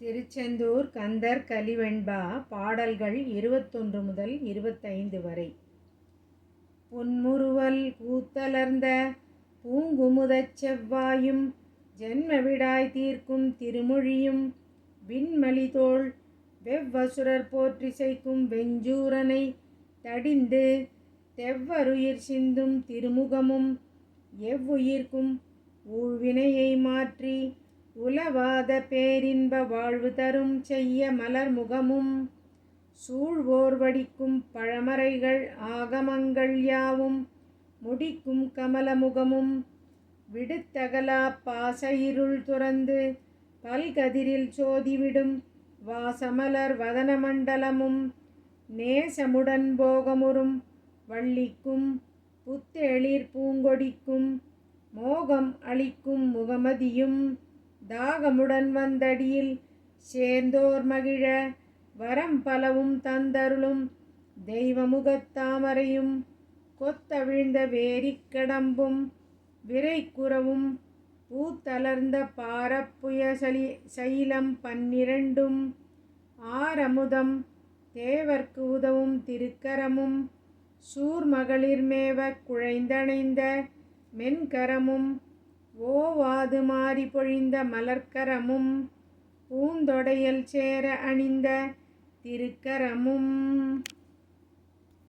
திருச்செந்தூர் கந்தர் கலிவெண்பா பாடல்கள் இருபத்தொன்று முதல் இருபத்தைந்து வரை. பொன்முறுவல் கூத்தலர்ந்த பூங்குமுதச் செவ்வாயும் ஜென்மவிடாய் தீர்க்கும் திருமொழியும் விண்மலிதோள் வெவ்வசுரர் போற்றிசைக்கும் வெஞ்சூரனை தடிந்து தெவ்வருயிர் சிந்தும் திருமுகமும் எவ்வுயிர்க்கும் ஊழ்வினையை மாற்றி உலவாத பேரின்ப வாழ்வு தரும் செய்ய மலர் முகமும் சூழ்வோர் வடிக்கும் பழமறைகள் ஆகமங்கள் யாவும் முடிக்கும் கமலமுகமும் விடுத்தகலா பாச இருள் துறந்து பல்கதிரில் சோதிவிடும் வாசமலர் வதனமண்டலமும் நேசமுடன் போகமுறும் வள்ளிக்கும் புத்தெளிர் பூங்கொடிக்கும் மோகம் அளிக்கும் முகமதியும். தாகமுடன் வந்தடியில் சேர்ந்தோர் மகிழ வரம் பலவும் தந்தருளும் தெய்வமுகத்தாமரையும் கொத்தவிழ்ந்த வேரிக்கடம்பும் விரைக்குறவும் பூத்தலர்ந்த பாரப்புய சலி சைலம் பன்னிரண்டும் ஆரமுதம் தேவர்க்கு உதவும் திருக்கரமும் சூர்மகளிர்மேவ குழைந்தணைந்த மென்கரமும் ஓவாது மாறி பொழிந்த மலர்க்கரமும் பூந்தொடையல் சேர அணிந்த திருக்கரமும்.